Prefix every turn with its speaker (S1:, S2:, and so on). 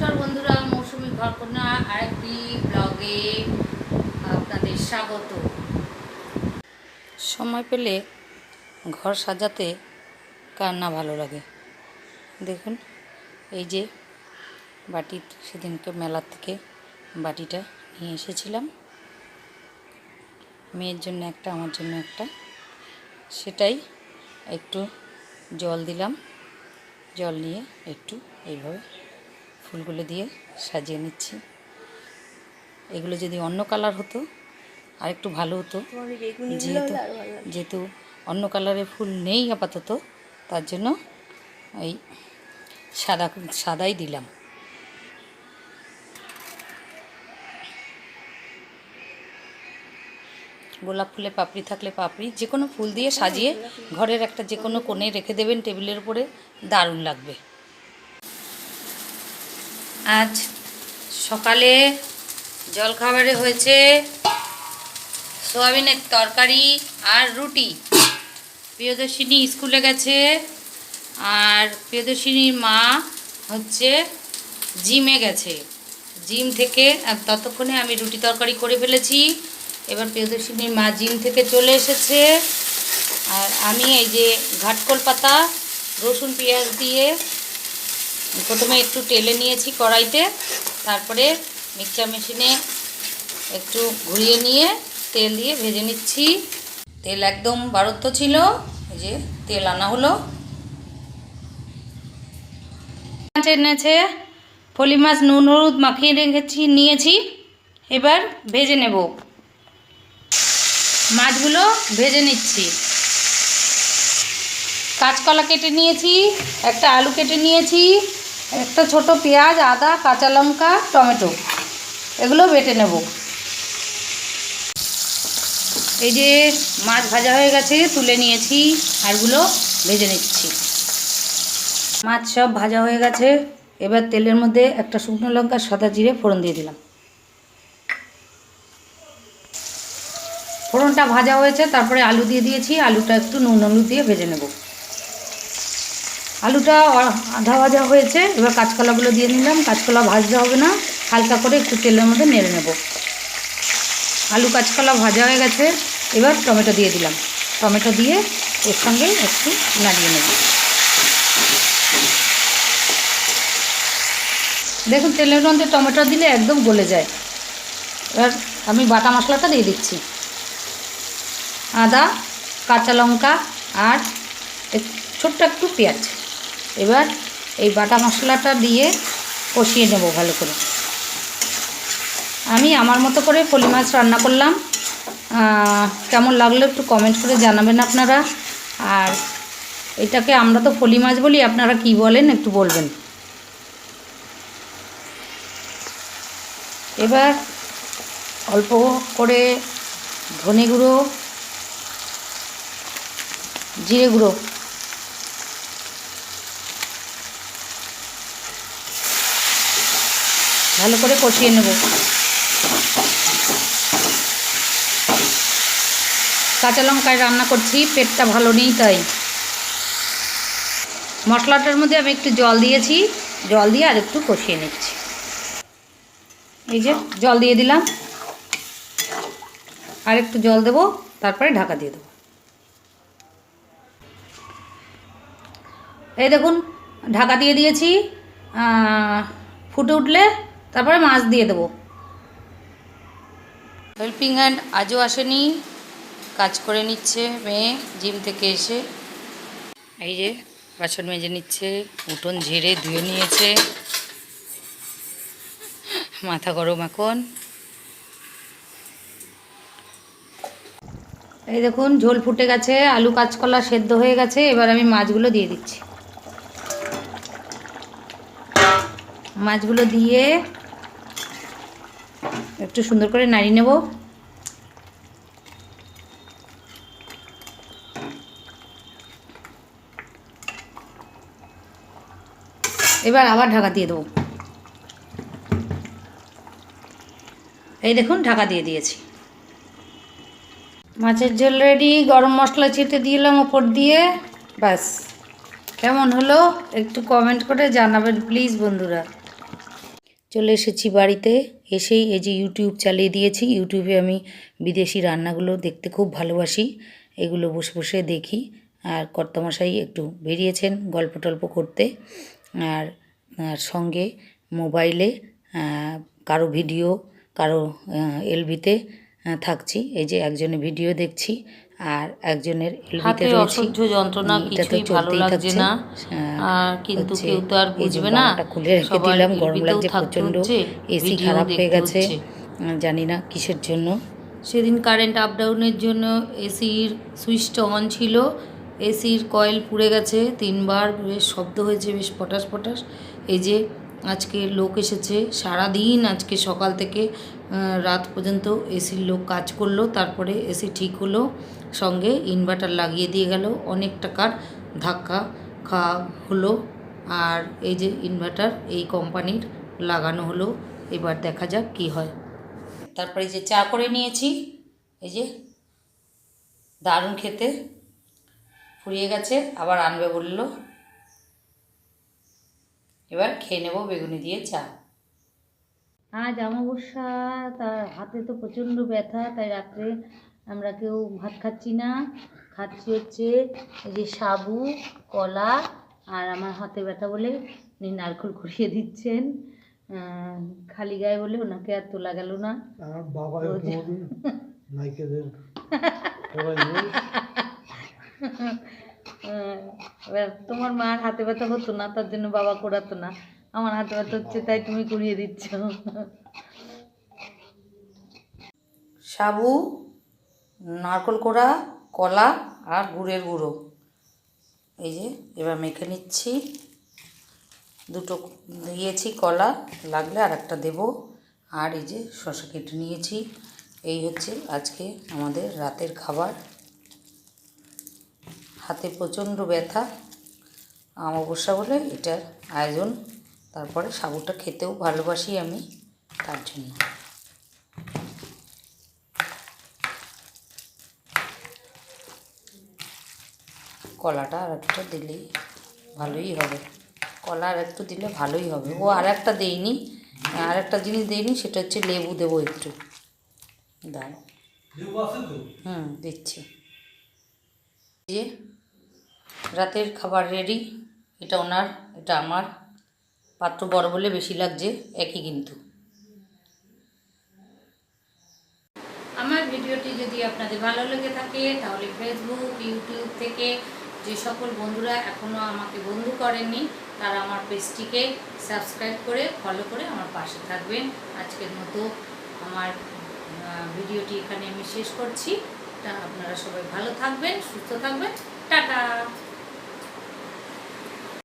S1: নমস্কার বন্ধুরা মৌসুমি ঘরকন্যা আরেকটি ব্লগে আপনাদের স্বাগত। সময় পেলে ঘর সাজাতে কার না ভালো লাগে? দেখুন, এই যে বাটি, সেদিনকে মেলার থেকে বাটিটা নিয়ে এসেছিলাম। মেয়ের জন্য একটা, আমার জন্য একটা। সেটাই একটু জল দিলাম। জল নিয়ে একটু এইভাবে ফুলগুলো দিয়ে সাজিয়ে নিচ্ছি। এগুলো যদি অন্য কালার হতো আর একটু ভালো হতো। যেহেতু যেহেতু অন্য কালারের ফুল নেই আপাতত তার জন্য এই সাদা সাদাই দিলাম। গোলাপ ফুলে পাপড়ি থাকলে পাপড়ি যে কোনো ফুল দিয়ে সাজিয়ে ঘরের একটা যে কোনো কোণে রেখে দেবেন টেবিলের উপরে দারুণ লাগবে। আজ সকালে জলখাবারে হয়েছে সোয়াবিনের তরকারি আর রুটি। প্রিয়দর্শিনী স্কুলে গেছে আর প্রিয়দর্শিনীর মা হচ্ছে জিমে গেছে। জিম থেকে ততক্ষণে আমি রুটি তরকারি করে ফেলেছি। এবার প্রিয়দর্শিনীর মা জিম থেকে চলে এসেছে। আর আমি এই যে ঘাটকল পাতা, রসুন পেঁয়াজ দিয়ে প্রথমে একটু তেলে নিয়েছি কড়াইতে, তারপরে মিক্সচার মেশিনে একটু ঘুরিয়ে নিয়ে তেল দিয়ে ভেজে নিচ্ছি। তেল একদম বারত্ব ছিল, এই যে তেল আনা হলো। মাছ এনেছে ফলি মাছ নুন, হলুদ মাখিয়ে রেখেছি, নিয়েছি। এবার ভেজে নেব। মাছগুলো ভেজে নিচ্ছি। কাঁচকলা কেটে নিয়েছি, একটা আলু কেটে নিয়েছি। একটা ছোট পেঁয়াজ, আদা, কাঁচা লঙ্কা, টমেটো। এগুলো বেটে নেব। এই যে মাছ ভাজা হয়ে গেছে, তুলে নিয়েছি আরগুলো ভেজে নিচ্ছি। মাছ সব ভাজা হয়ে গেছে। এবার তেলের মধ্যে একটা শুকনো লঙ্কা, সাদা জিরে ফোড়ন দিয়ে দিলাম। ফোড়নটা ভাজা হয়েছে, তারপরে আলু দিয়ে দিয়েছি। আলুটা একটু নুন হলুদ দিয়ে ভেজে নেব। আলুটা আধা ভাজা হয়েছে, এবার কাঁচকলাগুলো দিয়ে নিলাম, কাঁচকলা ভাজতে হবে না, হালকা করে একটু তেলের মধ্যে নেড়ে নেব। আলু কাঁচকলা ভাজা হয়ে গেছে, এবার টমেটো দিয়ে দিলাম। টমেটো দিয়ে এর সঙ্গে একটু নাড়িয়ে নেব। দেখুন, তেলের মধ্যে টমেটো দিলে একদম গলে যায়। এবার আমি বাটা মশলাটা দিয়ে দিচ্ছি। আদা, কাঁচা লঙ্কা আর ছোট্ট একটু পেঁয়াজ। এবার এই বাটা মশলাটা দিয়ে কষিয়ে নেব ভালো করে। আমি আমার মতো করে ফলি মাছ রান্না করলাম। কেমন লাগল একটু কমেন্ট করে জানাবেন আপনারা। আর এটাকে আমরা তো ফলি মাছ বলি, আপনারা কি বলেন একটু বলবেন। এবার অল্প করে ধনে গুঁড়ো, জিরে গুঁড়ো ভালো করে কষিয়ে নেব। কাঁচা লঙ্কায় রান্না করছি, পেটটা ভালো নেই তাই। মশলাটার মধ্যে আমি একটু জল দিয়েছি, জল দিয়ে আর একটু কষিয়ে নিচ্ছি। এই যে জল দিয়ে দিলাম। আর একটু জল দেবো, তারপরে ঢাকা দিয়ে দেবো। এই দেখুন, ঢাকা দিয়ে দিয়েছি। ফুটে উঠলে তারপরে মাছ দিয়ে দেবো। হেল্পিং হ্যান্ড আজও আসেনি। কাজ করে নিচ্ছে মেয়ে জিম থেকে এসে। এই যে বাসন মেজে নিচ্ছে উঠোন ঝেড়ে ধুয়ে নিয়েছে। মাথা গরম এখন। এই দেখুন ঝোল ফুটে গেছে আলু কাঁচকলা সেদ্ধ হয়ে গেছে এবার আমি মাছগুলো দিয়ে দিচ্ছি। মাছগুলো দিয়ে একটু সুন্দর করে নাড়িয়ে নেব। এবার আবার ঢাকা দিয়ে দেবো। এই দেখুন, ঢাকা দিয়ে দিয়েছি। মাছের ঝোল রেডি গরম মশলা ছিটে দিলাম ওপর দিয়ে। ব্যাস, কেমন হলো একটু কমেন্ট করে জানাবেন প্লিজ বন্ধুরা। চলে এসেছি বাড়িতে। এসেই এই যে ইউটিউব চালিয়ে দিয়েছি। ইউটিউবে আমি বিদেশি রান্নাগুলো দেখতে খুব ভালোবাসি। এগুলো বসে বসে দেখি। আর কর্তামশাই একটু বেরিয়েছেন গল্প টল্প করতে। আর সঙ্গে মোবাইলে কারও ভিডিও, কারও এলবিতে থাকছি। এই যে একজনের ভিডিও দেখছি। আর একজনের
S2: হাতে অসহ্য যন্ত্রণা কিছুই ভালো লাগছে না।
S1: আহ,
S2: আর কিন্তু কেউ তো আর বুঝবে না।
S1: খুলে রেখে দিলাম গরম লাগছে প্রচণ্ড এসি খারাপ হয়ে গেছে। জানি না কিসের জন্য।
S2: সেদিন কারেন্ট আপ ডাউনের জন্য এসির সুইচটা অন ছিল। এসির কয়েল পুড়ে গেছে তিনবার বেশ শব্দ হয়েছে বেশ পটাশ পটাশ। এই যে আজকে লোক এসেছে সারা দিন আজকে সকাল থেকে রাত পর্যন্ত এসির লোক কাজ করল তারপরে এসি ঠিক হলো। সঙ্গে ইনভার্টার লাগিয়ে দিয়ে গেল। অনেক টাকার ধাক্কা খাওয়া হলো। আর এই যে ইনভার্টার এই কোম্পানির লাগানো হলো। এবার দেখা যাক কি হয়।
S1: তারপরে যে চা করে নিয়েছি। এই যে দারুণ খেতে। ফুরিয়ে গেছে, আবার আনবে বলল। এবার খেয়ে নেব বেগুনি দিয়ে চা।
S2: আজ অমাবস্যা তার হাতে তো প্রচণ্ড ব্যথা, তাই রাত্রে আমরা কেউ ভাত খাচ্ছি না। খাচ্ছি হচ্ছে এই যে সাবু কলা আর আমার হাতে ব্যথা বলে উনি নারকল ঘুরিয়ে দিচ্ছেন। খালি গায়ে বলে ওনাকে আর তোলা গেল না।
S3: বাবা
S2: এবার তোমার মার হাতে ব্যথা হতো না তার জন্য বাবা করাতো না। আমার হাতে ব্যথা হচ্ছে তাই তুমি করিয়ে দিচ্ছ।
S1: সাবু নারকল কোড়া, কলা আর গুড়ের গুঁড়ো। এই যে, এবার মেখে নিচ্ছি। দুটো দিয়েছি কলা, লাগলে আর একটা দেবো। আর এই যে শশা কেটে নিয়েছি। এই হচ্ছে আজকে আমাদের রাতের খাবার। হাতে প্রচণ্ড ব্যথা। অমাবস্যা বলে এটার আয়োজন। তারপরে সাবুটা খেতেও ভালোবাসি আমি, তার জন্য কলাটা আর একটা দিলেই ভালোই হবে। কলা আর একটু দিলে ভালোই হবে। ও আর একটা দেইনি আর একটা জিনিস দেইনি সেটা হচ্ছে লেবু দেবো একটু। দাঁড়াও হুম দিচ্ছি। দিয়ে রাতের খাবার রেডি এটা ওনার এটা আমার। পাত্র বড় বলে বেশি লাগছে একই কিন্তু। আমার ভিডিওটি যদি আপনাদের ভালো লেগে থাকে তাহলে ফেসবুক ইউটিউব থেকে যে সকল বন্ধুরা এখনও আমাকে বন্ধু করেননি, তারা আমার পেজটিকে সাবস্ক্রাইব করে ফলো করে আমার পাশে থাকবেন। আজকের মতো আমার ভিডিওটি এখানে আমি শেষ করছি। তা আপনারা সবাই ভালো থাকবেন, সুস্থ থাকবেন। টাটা!